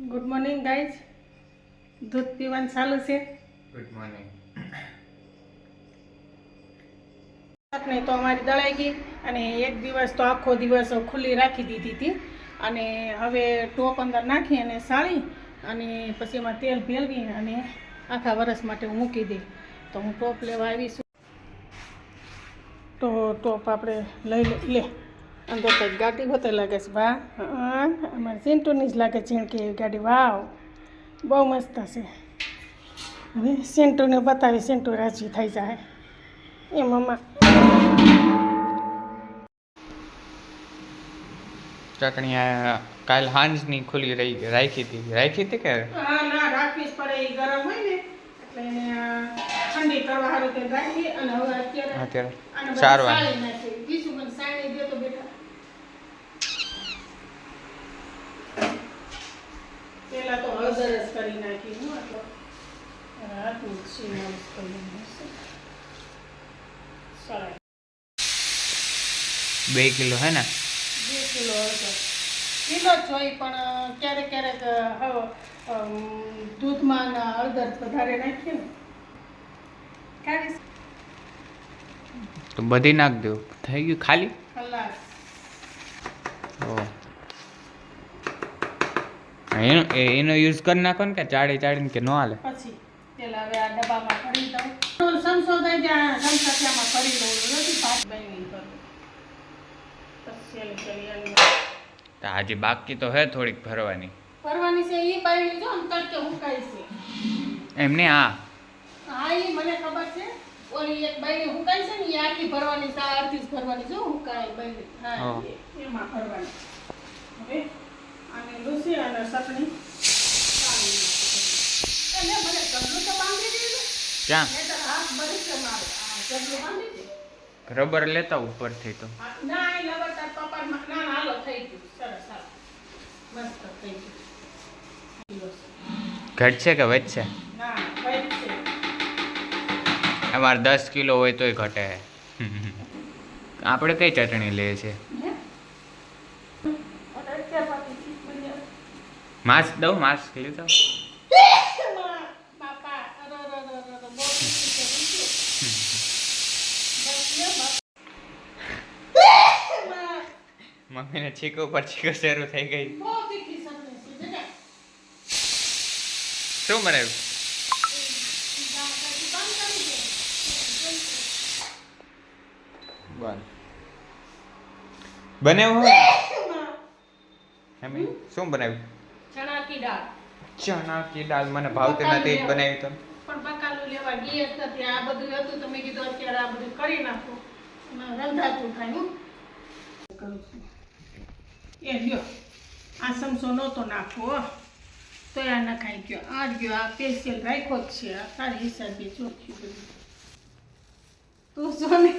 Good morning guys દૂધ પીવાનું ચાલુ છે. ગુડ મોર્નિંગ નહીં તો અમારી દળાઈ ગઈ અને એક દિવસ તો આખો દિવસ ખુલ્લી રાખી દીધી હતી અને હવે ટોપ અંદર નાખી અને સાળી અને પછી એમાં તેલ ભેળવી અને આખા વરસ માટે હું મૂકી દઈ તો હું ટોપ લેવા આવીશું તો ટોપ આપણે લઈ લે લે. અંદર તો ગાડી ગોતે લાગે છે હા અમારે સેન્ટોની જ લાગે છે એવી ગાડી. વાવ. બહુ મસ્ત છે. હવે સેન્ટોને બતાવી સેન્ટો રાજી થઈ જાય. એ મમ્મા. ચટણી કાલ હાંજની ખુલી રહી રાખી હતી. રાખી હતી કે? હા ના રાખવી જ પડે. એ ગરમ હોય ને એટલે ઠંડી કરવા સારું તે રાખી અને હવે અત્યારે અત્યારે સારવાર સાળી નાખી બીજું મને સાળી દે તો બેટા તો હળદર જ કરી નાખી હું આટલો રાતનું જ છે કરી નાખીશ. બે કિલો હે ને? બે કિલો હળદર. કિલો જ હોય પણ ક્યારેક ક્યારેક દૂધમાં ને હળદર વધારે નાખીએ ને. ખાવીશ તો બધી નાખ દો. થઈ ગયું? ખાલી? ખલાસ. ઓ એનો એનો યુઝ કરી નાખો ને કે ચાડી ચાડીને કે ન હાલે? પછી પેલા હવે આ ડબ્બામાં ભરી દઉં. સંશોધન ત્યાં સંસાથિયામાં ફરી દઉં નથી ભાત બની તો આજે બાકી તો હે થોડીક ભરવાની. કરવાની છે એ બાઈ જો ને તડકે હુકાય છે. એમને આ હા. એ મને ખબર છે. ઓલી એક બાઈ હુકાય છે ને એ આખી ભરવાની છે અડધી જ ભરવાની જો હુકાય બાઈ હા. એમાં ભરવાની. ચટણી ક્યાં. રબર લેતા ઉપરથી તો. ઘટશે કે વધશે ના, અમારે દસ કિલો હોય તોય ઘટે. આપણે કઈ ચટણી લઈએ છીએ હે? અને અત્યાર પછી ચીજ બની જાય. માસ્ક દઉં માસ્ક લીધો મમ્મીને છીકો પર છીકો શરૂ થઈ ગઈ. શું બનાવ્યું? મમ્મી શું બનાવ્યું? ચણા કી દાળ. ચણા કી દાળ મને ભાવતી નથી જ બનાવી તમે પણ બકાલું લેવા ગઈ જ નથી. આ બધું હતું તો કીધું અત્યારે આ બધું કરી નાખો. રંધાતું થાય હું. એ લ્યો આ સમસો નહોતો નાખવો તો આ નખાઈ ગયો. આ ગયો. આ સ્પેશિયલ રાખ્યો જ છે. આ તારી હિસાબે ચોખ્યું બધું. તું જો ને?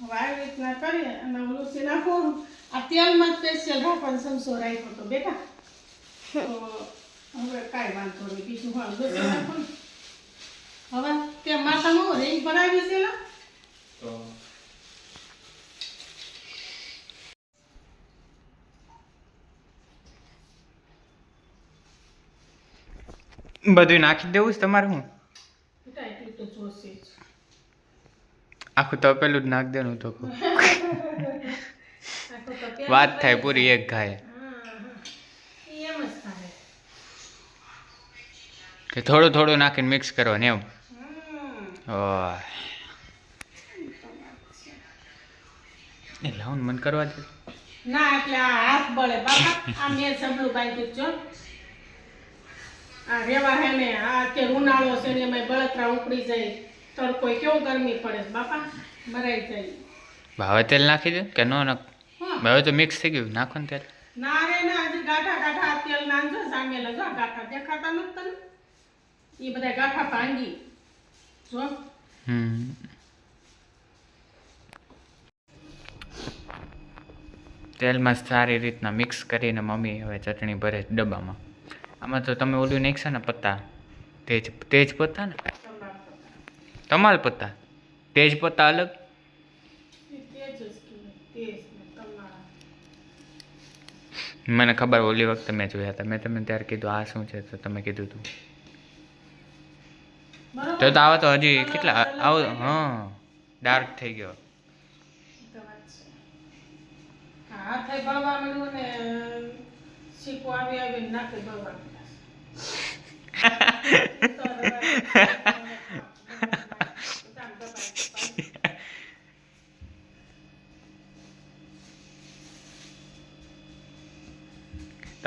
હવે રીતના કરીએ અને ઓલું નાખું. આ તેલમાં સ્પેશિયલ રાખવાનો સમસો રાખ્યો તો બેટા. તો હવે કાંઈ વાંધો નહીં બીજું હા બસ હવે તે માથામાં રેંજ બનાવી છે લા? બધું નાખી દેવું છે તમારે હું? આખું તો પેલું જ. નાખ દેવું તો વાત થાય પૂરી એક થાય. કે થોડું થોડું નાખીને મિક્સ કરવાનું એમ. એ લાવું મન કરવા દે. ના એટલે હાથ બળે બાપા. આ મેં સબલું બાંધ્યું છો આ રેવા હે ને આ અત્યારે ઉનાળો છે ને એમાં બળતરા ઉપડી જાય. તડકો કેવું ગરમી પડે બાપા. મરાઈ જાય. ભાવે તેલ નાખી દે કે ન નાખ હવે તો મિક્સ થઈ ગયું. નાખો ને તેલ. ના રે ના હજી ગાંઠા ગાંઠા તેલ નાંજો સામેલા જો ગાંઠા દેખાતા નથી તને? એ બધા ગાંઠા ભાંગી. જો. હમ. તેલમાં સારી રીતના મિક્સ કરીને મમ્મી હવે ચટણી ભરે ડબ્બામાં. આમાં તો તમે ઓલું નાખશો ને પત્તા. તેજ તેજ પત્તા ને? તમારા તમાલ પત્તા. તેજ પત્તા અલગ તેજ જ કહેવાય તેજ ને તમારા મને ખબર ઓલી વખતે મેં જોયા હતા. મેં તમને ત્યારે કીધું આ શું છે? તો તમે કીધું હતું તો તો આવો તો હજી કેટલા આવો હા ડાર્ક થઈ ગયો. શીખવા આવી નાખે બળવા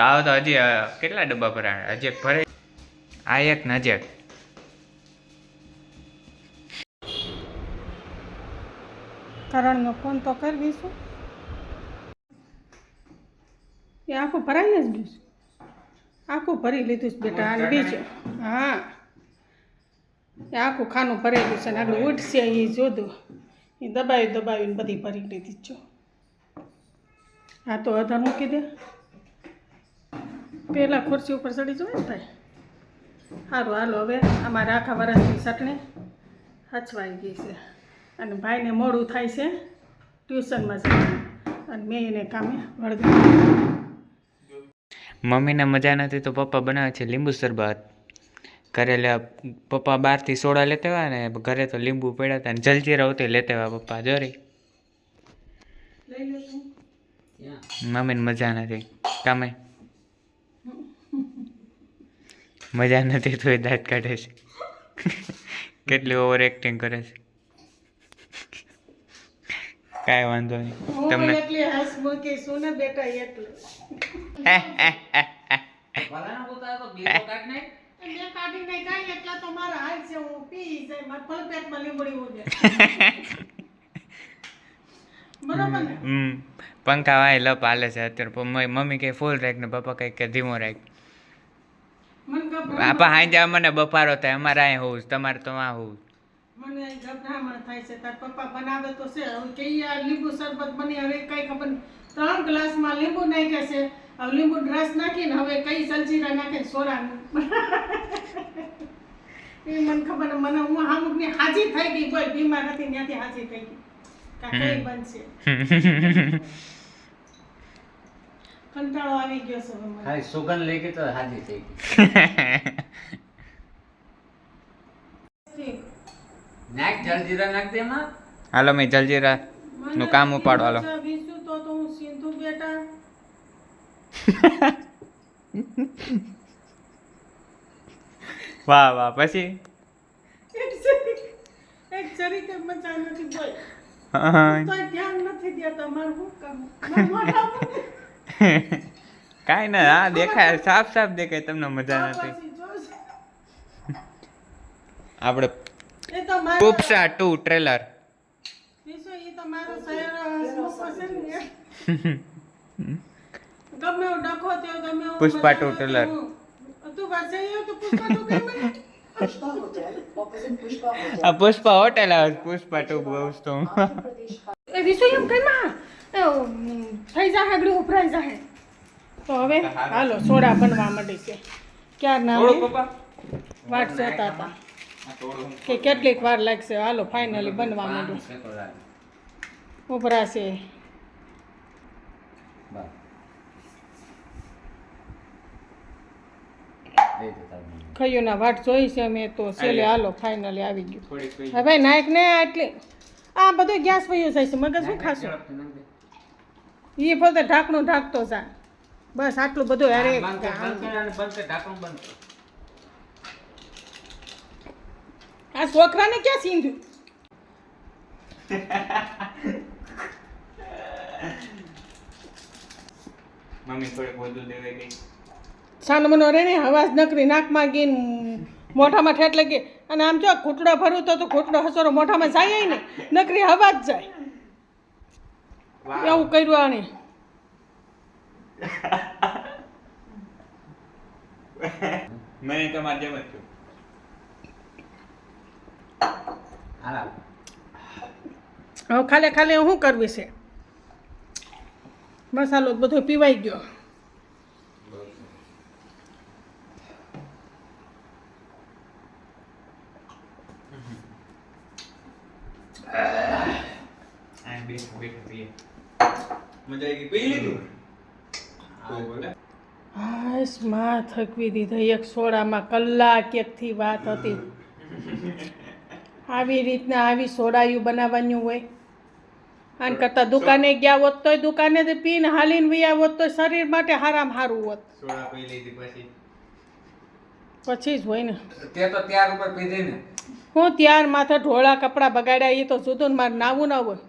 તો આવો તો હજી કેટલા ડબ્બા ભરાયા હજી ભરે આ એક ને હજી એક. કરણનો ફોન તો કરી દઈશું. એ આખું ભરાઈ જ ગયું આખું ભરી લીધું છે બેટા અને બીજું. હા. એ આખું ખાનું ભરેલું છે ને આગળ ઉઠશે એ જોધું એ દબાવી દબાવીને બધી ભરી લીધી છો. હા તો અધર મૂકી દે. પહેલાં ખુરશી ઉપર ચડી જવાય ને ભાઈ? સારું હાલો હવે અમારે આખા વર્ષની ચટણી હચવાઈ ગઈ છે. અને ભાઈને મોડું થાય છે ટ્યુશનમાં જવાનું. અને મેં એને કામે વળગી મમ્મીને મજા નથી તો પપ્પા બનાવે છે લીંબુ શરબત. ઘરે લે પપ્પા બહારથી સોડા લેતા ને ઘરે તો લીંબુ પડ્યા હતા ને જલજીરા હોતે લેતા હોય પપ્પા જોરી. લઈ લે તું. મમ્મીને મજા નથી. તમે મજા નથી તો એ દાંત કાઢે છે. કેટલી ઓવર એક્ટિંગ કરે છે. કાંઈ વાંધો નહીં. તમને એટલી હસ મૂકી છું બેટા એટલે બે કાઢી નહીં પંખા વાય લપ હાલે છે અત્યારે. મમ્મી કે ફૂલ રાખ ને પપ્પા કઈ કે ધીમો રાખ મને હાઈ આપા મને બફારો થાય અમારે અહીં હોવું તમારે તો આ હોવું મને ગભરામણ થાય છે તાર પપ્પા બનાવે તો છે. હવે કે ઈ આ લીંબુ શરબત બની હવે કઈ ખબર. ત્રણ ગ્લાસમાં લીંબુ નાખ્યા છે. હવે લીંબુ રસ નાખીને હવે કઈ સલજીરા નાખે સોરાનું. એ મને ખબર મને હું અમુકની હાજી થઈ ગઈ કોઈ બીમાર હતી ત્યાંથી હાજી થઈ ગઈ. કઈ બનશે? કંટાળો આવી ગયો છે મને. ખાલી સુગંધ લઈ ગઈ તો હાજી થઈ ગઈ. નાખ જલજીરા નાખ દે એમાં. હાલો મેં જલજીરા નું કામ ઉપાડો હાલો મજા તો તો હું સિંધુ બેટા. વાહ વાહ પછી? એક જરી એક જરી કે મજા નથી બોલ. હા. તો ધ્યાન નથી દેતા મારું શું કામ? કાંઈ ના હા દેખાય સાફ સાફ દેખાય તમને મજા નથી. આપણે Pushpa two trailer Pushpa two trailer. Pushpa two કેમ મને? આ પુષ્પા હોટેલ આવે પુષ્પા ટુ બહુ તો થઈ જાહે આગળ ઉભરાઈ જાહે. તો હવે હાલો. સોડા બનવા માંડી છે. ક્યાં ના વાટ જોતા હતા કે કેટલીક વાર લાગશે. હાલો ફાઇનલી બનવા માંડ્યું ઉભરાશે. ખૈયુંના વાટ જોઈ છે અમે તો. છેલ્લે હાલો ફાઇનલી આવી ગયું. હવે નાયક ને આટલી આ બધું ગેસ વયું જાય છે. મગજ શું ખાશું. એ ફક્ત ઢાંકણું ઢાંકતો જા. બસ આટલું બધું કર. આ છોકરાને ક્યાં સીંધ્યું? મમ્મી વધુ દેવાઈ ગઈ. ને નકરી નાકમાં ગઈ મોઢામાં ઠેટ લાગી. અને આમ જો ઘૂંટડો ભરું તો તો ઘૂંટડો હસોરો મોઢામાં જાય નહીં. નકરી હવાજ જાય. એવું કર્યું આણે મને તમારે જેમ જ આવ. હવે ખાલે ખાલે શું કરવી છે? મસાલો બધો પીવાઈ ગયો. મજા આવી ગઈ? પી લીધું? હાશમાં થકવી દીધી. એક સોડામાં કલાક એકથી વાત હતી. આવી રીતના આવી સોડાયું બનાવવાનું હોય. આન કરતાં દુકાને ગયા હોત તોય દુકાને પીને હાલીને વયા હોત તો શરીર માટે હારામાં હારું હોત. સોડા પી લીધી પછી? પછી જ હોય ને. તે તો ત્યાર ઉપર પીધી ને. હું ત્યાર માથે ઢોળા કપડાં બગાડ્યા એ તો જુદું મારે નાવું ના હોય.